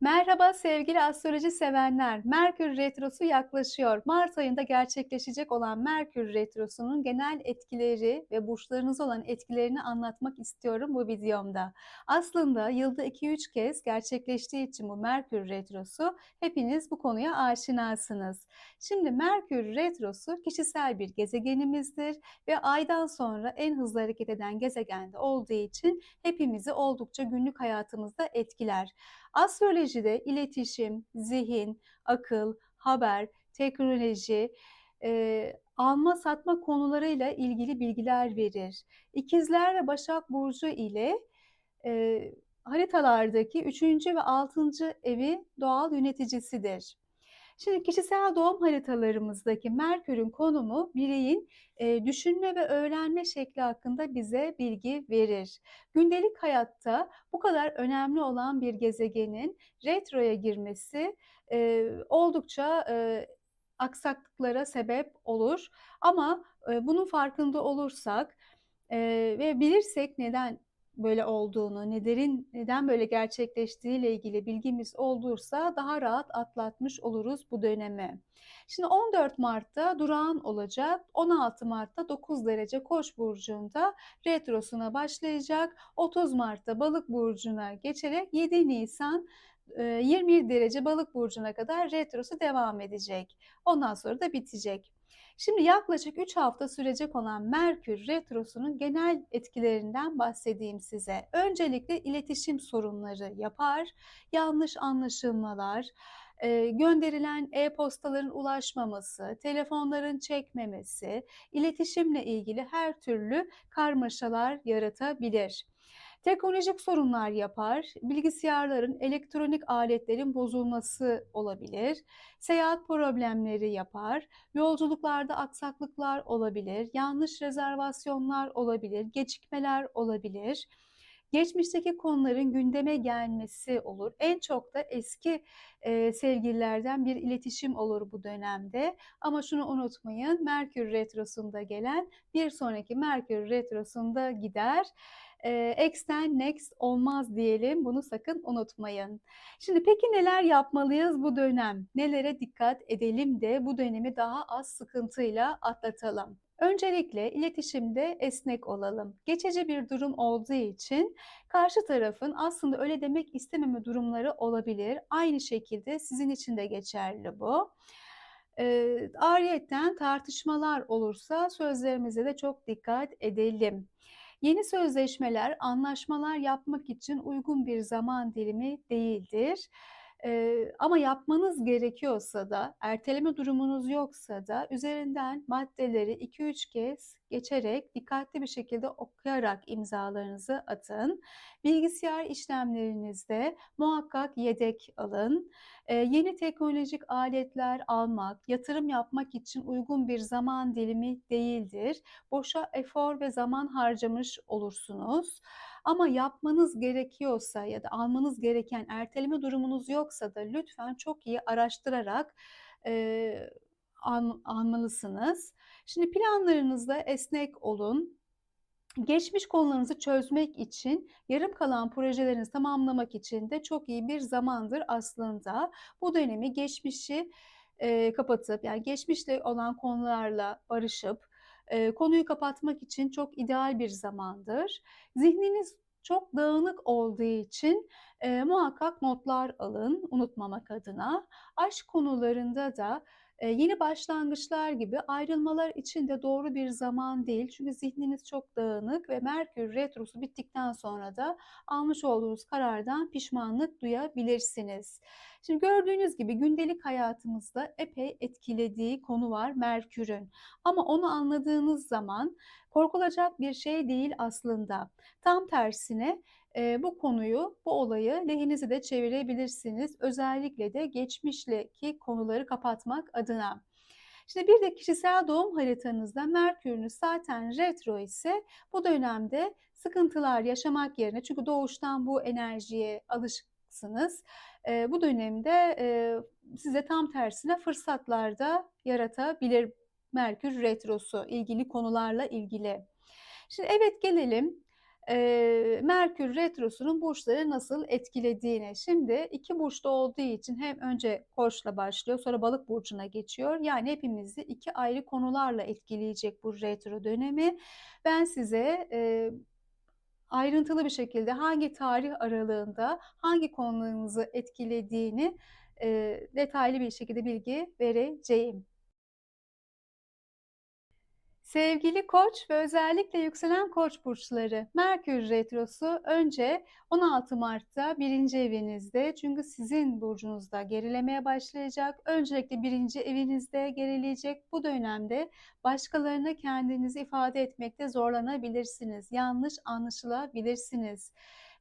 Merhaba sevgili astroloji sevenler. Merkür Retrosu yaklaşıyor. Mart ayında gerçekleşecek olan Merkür Retrosu'nun genel etkileri ve burçlarınız olan etkilerini anlatmak istiyorum bu videomda. Aslında yılda 2-3 kez gerçekleştiği için bu Merkür Retrosu hepiniz bu konuya aşinasınız. Şimdi Merkür Retrosu kişisel bir gezegenimizdir ve aydan sonra en hızlı hareket eden gezegende olduğu için hepimizi oldukça günlük hayatımızda etkiler. Astrolojide iletişim, zihin, akıl, haber, teknoloji, eee, alma satma konularıyla ilgili bilgiler verir. İkizler ve Başak Burcu ile eee, haritalardaki 3. ve 6. evi doğal yöneticisidir. Şimdi kişisel doğum haritalarımızdaki Merkür'ün konumu bireyin e, düşünme ve öğrenme şekli hakkında bize bilgi verir. Gündelik hayatta bu kadar önemli olan bir gezegenin retroya girmesi e, oldukça e, aksaklıklara sebep olur. Ama e, bunun farkında olursak e, ve bilirsek neden böyle olduğunu, nelerin neden böyle gerçekleştiğiyle ilgili bilgimiz olursa daha rahat atlatmış oluruz bu dönemi. Şimdi 14 Mart'ta durağan olacak. 16 Mart'ta 9 derece Koç burcunda retrosuna başlayacak. 30 Mart'ta Balık burcuna geçerek 7 Nisan 27 derece Balık burcuna kadar retrosu devam edecek. Ondan sonra da bitecek. Şimdi yaklaşık 3 hafta sürecek olan Merkür Retrosu'nun genel etkilerinden bahsedeyim size. Öncelikle iletişim sorunları yapar, yanlış anlaşılmalar, gönderilen e-postaların ulaşmaması, telefonların çekmemesi, iletişimle ilgili her türlü karmaşalar yaratabilir. Teknolojik sorunlar yapar, bilgisayarların, elektronik aletlerin bozulması olabilir, seyahat problemleri yapar, yolculuklarda aksaklıklar olabilir, yanlış rezervasyonlar olabilir, gecikmeler olabilir. Geçmişteki konuların gündeme gelmesi olur. En çok da eski e, sevgililerden bir iletişim olur bu dönemde. Ama şunu unutmayın, Merkür Retrosu'nda gelen bir sonraki Merkür Retrosu'nda gider. X'ten next olmaz diyelim. Bunu sakın unutmayın. Şimdi peki neler yapmalıyız bu dönem? Nelere dikkat edelim de bu dönemi daha az sıkıntıyla atlatalım? Öncelikle iletişimde esnek olalım. Geçici bir durum olduğu için karşı tarafın aslında öyle demek istememe durumları olabilir. Aynı şekilde sizin için de geçerli bu. E, ariyetten tartışmalar olursa sözlerimize de çok dikkat edelim. Yeni sözleşmeler, anlaşmalar yapmak için uygun bir zaman dilimi değildir. Eee, ama yapmanız gerekiyorsa da, erteleme durumunuz yoksa da üzerinden maddeleri 2-3 kez geçerek dikkatli bir şekilde okuyarak imzalarınızı atın. Bilgisayar işlemlerinizde muhakkak yedek alın. Eee, yeni teknolojik aletler almak, yatırım yapmak için uygun bir zaman dilimi değildir. Boşa efor ve zaman harcamış olursunuz. Ama yapmanız gerekiyorsa ya da almanız gereken erteleme durumunuz yoksa da lütfen çok iyi araştırarak eee, al, almalısınız. Şimdi planlarınızda esnek olun. Geçmiş konularınızı çözmek için, yarım kalan projelerinizi tamamlamak için de çok iyi bir zamandır aslında. Bu dönemi geçmişi e, kapatıp, yani geçmişle olan konularla barışıp, e, konuyu kapatmak için çok ideal bir zamandır. Zihniniz çok dağınık olduğu için e, muhakkak notlar alın unutmamak adına. Aşk konularında da yeni başlangıçlar gibi ayrılmalar için de doğru bir zaman değil. Çünkü zihniniz çok dağınık ve Merkür Retrosu bittikten sonra da almış olduğunuz karardan pişmanlık duyabilirsiniz. Şimdi gördüğünüz gibi gündelik hayatımızda epey etkilediği konu var Merkür'ün. Ama onu anladığınız zaman korkulacak bir şey değil aslında. Tam tersine e, bu konuyu, bu olayı lehinize de çevirebilirsiniz. Özellikle de geçmişteki konuları kapatmak adına. Şimdi bir de kişisel doğum haritanızda Merkür'ünüz zaten retro ise bu dönemde sıkıntılar yaşamak yerine çünkü doğuştan bu enerjiye alışıksınız. E, bu dönemde e, size tam tersine fırsatlar da yaratabilir Merkür retrosu ilgili konularla ilgili. Şimdi evet gelelim Eee, Merkür Retrosu'nun burçları nasıl etkilediğini. Şimdi 2 burçta olduğu için hem önce Koç'la başlıyor, sonra Balık burcuna geçiyor. Yani hepimizi 2 ayrı konularla etkileyecek bu retro dönemi. Ben size, eee, ayrıntılı bir şekilde hangi tarih aralığında hangi konularınızı etkilediğini, eee, detaylı bir şekilde bilgi vereceğim. Sevgili Koç ve özellikle yükselen Koç burçları, Merkür retrosu önce 16 Mart'ta birinci evinizde çünkü sizin burcunuzda gerilemeye başlayacak. Öncelikle birinci evinizde gerileyecek. Bu dönemde başkalarına kendinizi ifade etmekte zorlanabilirsiniz. Yanlış anlaşılabilirsiniz.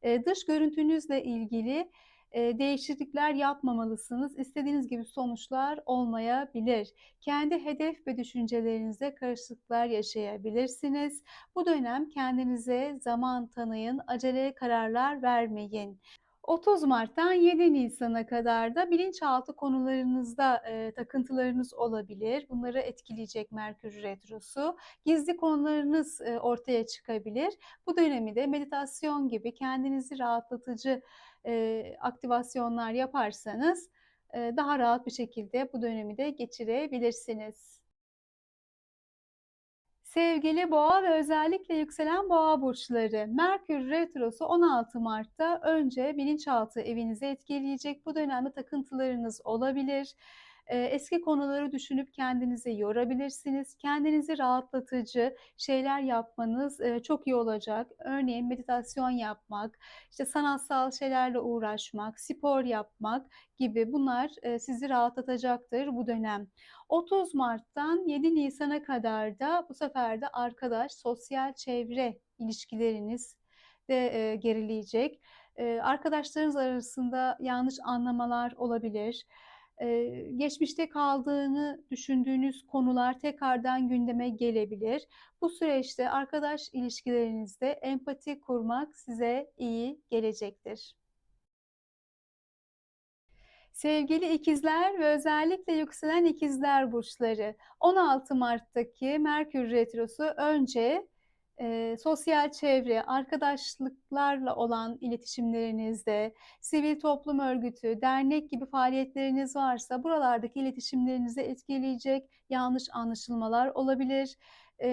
Ee, dış görüntünüzle ilgili e, değişiklikler yapmamalısınız. İstediğiniz gibi sonuçlar olmayabilir. Kendi hedef ve düşüncelerinizde karışıklıklar yaşayabilirsiniz. Bu dönem kendinize zaman tanıyın, acele kararlar vermeyin. 30 Mart'tan 7 Nisan'a kadar da bilinçaltı konularınızda e, takıntılarınız olabilir. Bunları etkileyecek Merkür Retrosu. Gizli konularınız e, ortaya çıkabilir. Bu dönemi de meditasyon gibi kendinizi rahatlatıcı e, aktivasyonlar yaparsanız e, daha rahat bir şekilde bu dönemi de geçirebilirsiniz. Sevgili boğa ve özellikle yükselen boğa burçları, Merkür Retrosu 16 Mart'ta önce bilinçaltı evinizi etkileyecek. Bu dönemde takıntılarınız olabilir. Eski konuları düşünüp kendinizi yorabilirsiniz. Kendinizi rahatlatıcı şeyler yapmanız çok iyi olacak. Örneğin meditasyon yapmak, işte sanatsal şeylerle uğraşmak, spor yapmak gibi bunlar sizi rahatlatacaktır bu dönem. 30 Mart'tan 7 Nisan'a kadar da bu sefer de arkadaş, sosyal çevre ilişkileriniz de gerileyecek. Arkadaşlarınız arasında yanlış anlamalar olabilir geçmişte kaldığını düşündüğünüz konular tekrardan gündeme gelebilir. Bu süreçte arkadaş ilişkilerinizde empati kurmak size iyi gelecektir. Sevgili ikizler ve özellikle yükselen ikizler burçları 16 Mart'taki Merkür Retrosu önce e, sosyal çevre, arkadaşlıklarla olan iletişimlerinizde, sivil toplum örgütü, dernek gibi faaliyetleriniz varsa buralardaki iletişimlerinizi etkileyecek yanlış anlaşılmalar olabilir. E,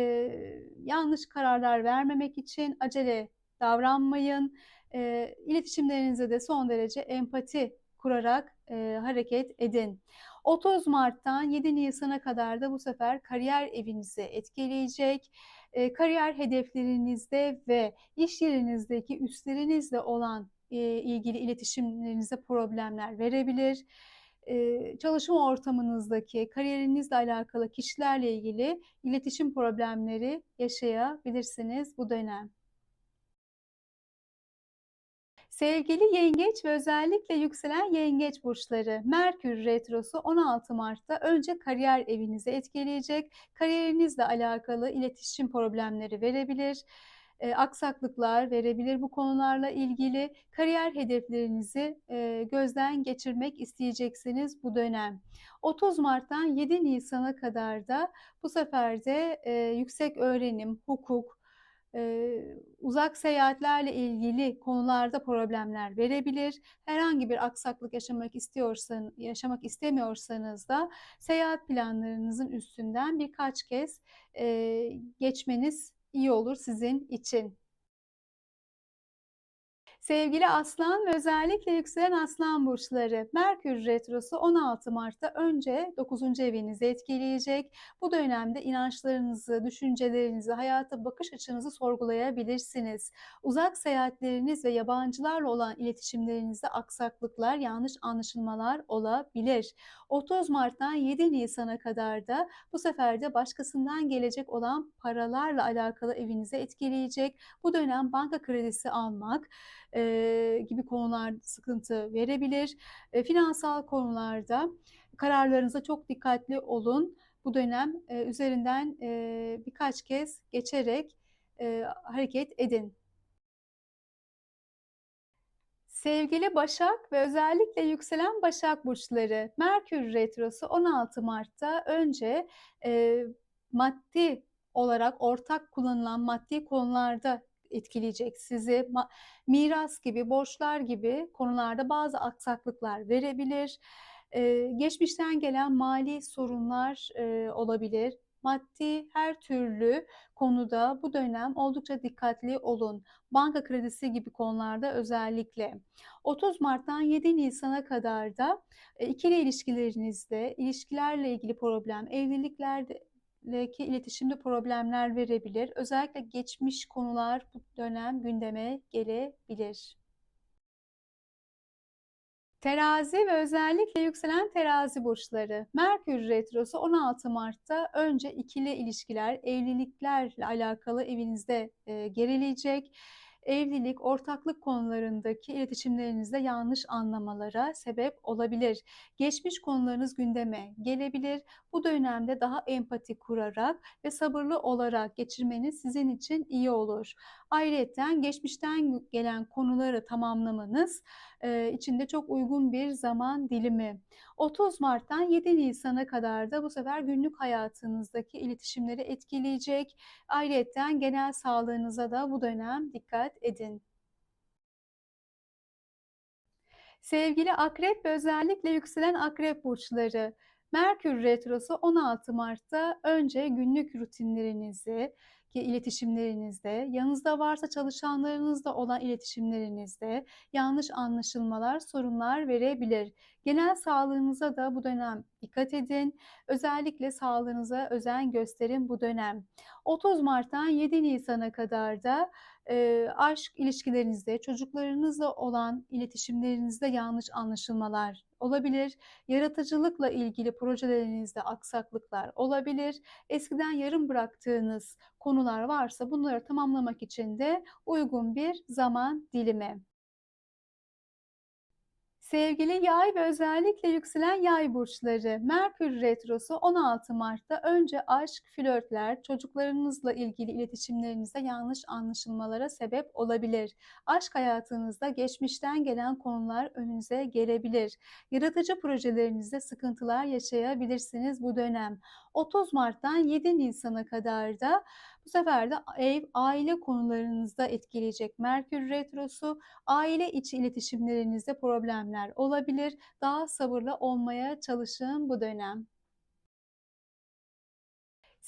yanlış kararlar vermemek için acele davranmayın. E, iletişimlerinize de son derece empati kurarak e, hareket edin. 30 Mart'tan 7 Nisan'a kadar da bu sefer kariyer evinizi etkileyecek e, kariyer hedeflerinizde ve iş yerinizdeki üstlerinizle olan e, ilgili iletişimlerinize problemler verebilir. E, çalışma ortamınızdaki kariyerinizle alakalı kişilerle ilgili iletişim problemleri yaşayabilirsiniz bu dönem. Sevgili yengeç ve özellikle yükselen yengeç burçları, Merkür Retrosu 16 Mart'ta önce kariyer evinizi etkileyecek, kariyerinizle alakalı iletişim problemleri verebilir, e, aksaklıklar verebilir bu konularla ilgili. Kariyer hedeflerinizi e, gözden geçirmek isteyeceksiniz bu dönem. 30 Mart'tan 7 Nisan'a kadar da bu sefer de e, yüksek öğrenim, hukuk, uzak seyahatlerle ilgili konularda problemler verebilir. Herhangi bir aksaklık yaşamak istiyorsan, yaşamak istemiyorsanız da seyahat planlarınızın üstünden birkaç kez geçmeniz iyi olur sizin için. Sevgili Aslan ve özellikle yükselen Aslan burçları, Merkür Retrosu 16 Mart'ta önce 9. evinizi etkileyecek. Bu dönemde inançlarınızı, düşüncelerinizi, hayata bakış açınızı sorgulayabilirsiniz. Uzak seyahatleriniz ve yabancılarla olan iletişimlerinizde aksaklıklar, yanlış anlaşılmalar olabilir. 30 Mart'tan 7 Nisan'a kadar da bu sefer de başkasından gelecek olan paralarla alakalı evinize etkileyecek. Bu dönem banka kredisi almak, e, gibi konular sıkıntı verebilir. E, finansal konularda kararlarınıza çok dikkatli olun. Bu dönem e, üzerinden e, birkaç kez geçerek e, hareket edin. Sevgili Başak ve özellikle yükselen Başak burçları, Merkür Retrosu 16 Mart'ta önce e, maddi olarak ortak kullanılan maddi konularda etkileyecek sizi. Miras gibi, borçlar gibi konularda bazı aksaklıklar verebilir. Eee, geçmişten gelen mali sorunlar, eee, olabilir. Maddi her türlü konuda bu dönem oldukça dikkatli olun. Banka kredisi gibi konularda özellikle. 30 Mart'tan 7 Nisan'a kadar da e, ikili ilişkilerinizde, ilişkilerle ilgili problem, evliliklerdeki iletişimde problemler verebilir. Özellikle geçmiş konular bu dönem gündeme gelebilir. Terazi ve özellikle yükselen terazi burçları. Merkür Retrosu 16 Mart'ta önce ikili ilişkiler, evliliklerle alakalı evinizde e, gerileyecek. Evlilik, ortaklık konularındaki iletişimlerinizde yanlış anlamalara sebep olabilir. Geçmiş konularınız gündeme gelebilir. Bu dönemde daha empati kurarak ve sabırlı olarak geçirmeniz sizin için iyi olur. Ayrıca geçmişten gelen konuları tamamlamanız e, için çok uygun bir zaman dilimi. 30 Mart'tan 7 Nisan'a kadar da bu sefer günlük hayatınızdaki iletişimleri etkileyecek. Ayrıca genel sağlığınıza da bu dönem dikkat edin. Sevgili akrep ve özellikle yükselen akrep burçları, Merkür Retrosu 16 Mart'ta önce günlük rutinlerinizi, iletişimlerinizde, yanınızda varsa çalışanlarınızla olan iletişimlerinizde yanlış anlaşılmalar, sorunlar verebilir. Genel sağlığınıza da bu dönem dikkat edin. Özellikle sağlığınıza özen gösterin bu dönem. 30 Mart'tan 7 Nisan'a kadar da e, aşk ilişkilerinizde, çocuklarınızla olan iletişimlerinizde yanlış anlaşılmalar olabilir. Yaratıcılıkla ilgili projelerinizde aksaklıklar olabilir. Eskiden yarım bıraktığınız konular varsa bunları tamamlamak için de uygun bir zaman dilimi. Sevgili yay ve özellikle yükselen yay burçları, Merkür Retrosu 16 Mart'ta önce aşk, flörtler, çocuklarınızla ilgili iletişimlerinizde yanlış anlaşılmalara sebep olabilir. Aşk hayatınızda geçmişten gelen konular önünüze gelebilir. Yaratıcı projelerinizde sıkıntılar yaşayabilirsiniz bu dönem. 30 Mart'tan 7 Nisan'a kadar da bu sefer de ev, aile konularınızda etkileyecek Merkür Retrosu, aile içi iletişimlerinizde problemler olabilir. Daha sabırlı olmaya çalışın bu dönem.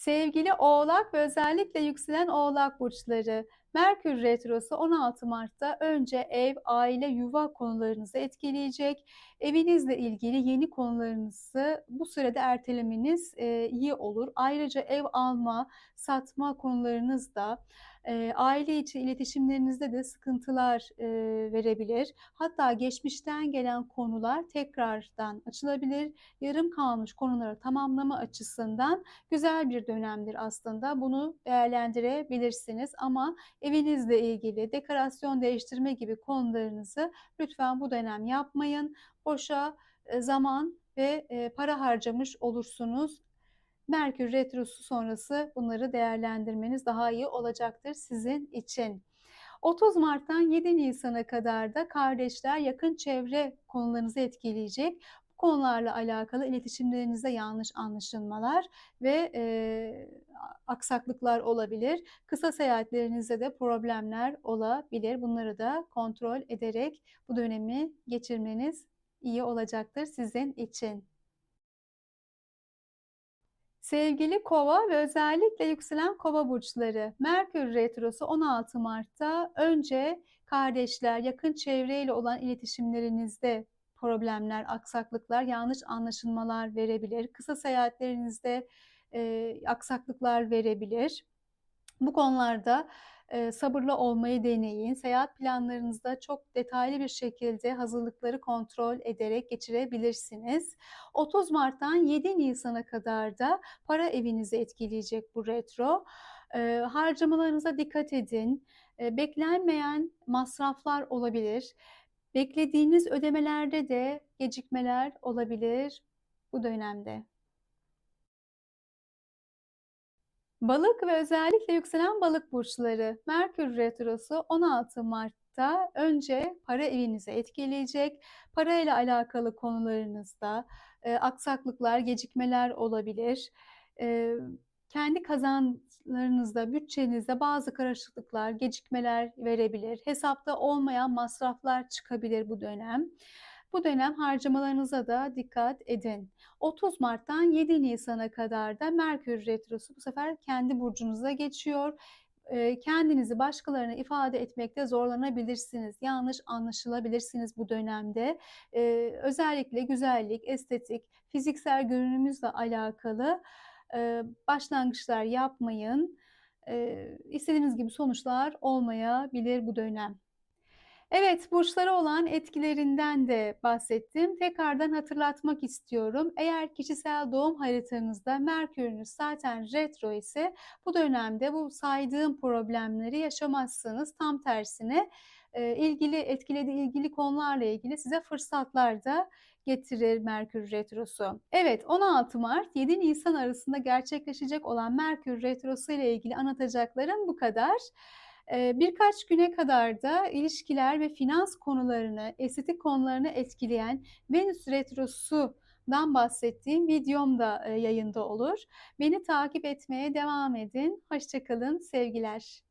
Sevgili Oğlak ve özellikle yükselen Oğlak burçları, Merkür Retrosu 16 Mart'ta önce ev, aile, yuva konularınızı etkileyecek. Evinizle ilgili yeni konularınızı bu sürede ertelemeniz iyi olur. Ayrıca ev alma, satma konularınız da aile içi iletişimlerinizde de sıkıntılar verebilir. Hatta geçmişten gelen konular tekrardan açılabilir. Yarım kalmış konuları tamamlama açısından güzel bir dönemdir aslında. Bunu değerlendirebilirsiniz ama evinizle ilgili dekorasyon değiştirme gibi konularınızı lütfen bu dönem yapmayın. Boşa zaman ve para harcamış olursunuz. Merkür Retrosu sonrası bunları değerlendirmeniz daha iyi olacaktır sizin için. 30 Mart'tan 7 Nisan'a kadar da kardeşler yakın çevre konularınızı etkileyecek. Bu konularla alakalı iletişimlerinizde yanlış anlaşılmalar ve e, aksaklıklar olabilir. Kısa seyahatlerinizde de problemler olabilir. Bunları da kontrol ederek bu dönemi geçirmeniz iyi olacaktır sizin için. Sevgili Kova ve özellikle yükselen Kova burçları, Merkür Retrosu 16 Mart'ta önce kardeşler, yakın çevreyle olan iletişimlerinizde problemler, aksaklıklar, yanlış anlaşılmalar verebilir. Kısa seyahatlerinizde e, aksaklıklar verebilir. Bu konularda e, sabırlı olmayı deneyin. Seyahat planlarınızda çok detaylı bir şekilde hazırlıkları kontrol ederek geçirebilirsiniz. 30 Mart'tan 7 Nisan'a kadar da para evinizi etkileyecek bu retro. E, harcamalarınıza dikkat edin. E, beklenmeyen masraflar olabilir. Beklediğiniz ödemelerde de gecikmeler olabilir bu dönemde. Balık ve özellikle yükselen balık burçları Merkür Retrosu 16 Mart'ta önce para evinizi etkileyecek. Para ile alakalı konularınızda e, aksaklıklar, gecikmeler olabilir. E, kendi kazançlarınızda, bütçenizde bazı karışıklıklar, gecikmeler verebilir. Hesapta olmayan masraflar çıkabilir bu dönem. Bu dönem harcamalarınıza da dikkat edin. 30 Mart'tan 7 Nisan'a kadar da Merkür Retrosu bu sefer kendi burcunuza geçiyor. Kendinizi başkalarına ifade etmekte zorlanabilirsiniz. Yanlış anlaşılabilirsiniz bu dönemde. Özellikle güzellik, estetik, fiziksel görünümüzle alakalı, başlangıçlar yapmayın. İstediğiniz gibi sonuçlar olmayabilir bu dönem. Evet, burçlara olan etkilerinden de bahsettim. Tekrardan hatırlatmak istiyorum. Eğer kişisel doğum haritanızda Merkür'ünüz zaten retro ise bu dönemde bu saydığım problemleri yaşamazsınız. Tam tersine e, ilgili etkilediği ilgili konularla ilgili size fırsatlar da getirir Merkür Retrosu. Evet 16 Mart 7 Nisan arasında gerçekleşecek olan Merkür Retrosu ile ilgili anlatacaklarım bu kadar. Birkaç güne kadar da ilişkiler ve finans konularını, estetik konularını etkileyen Venüs Retrosu'dan bahsettiğim videom da yayında olur. Beni takip etmeye devam edin. Hoşça kalın, sevgiler.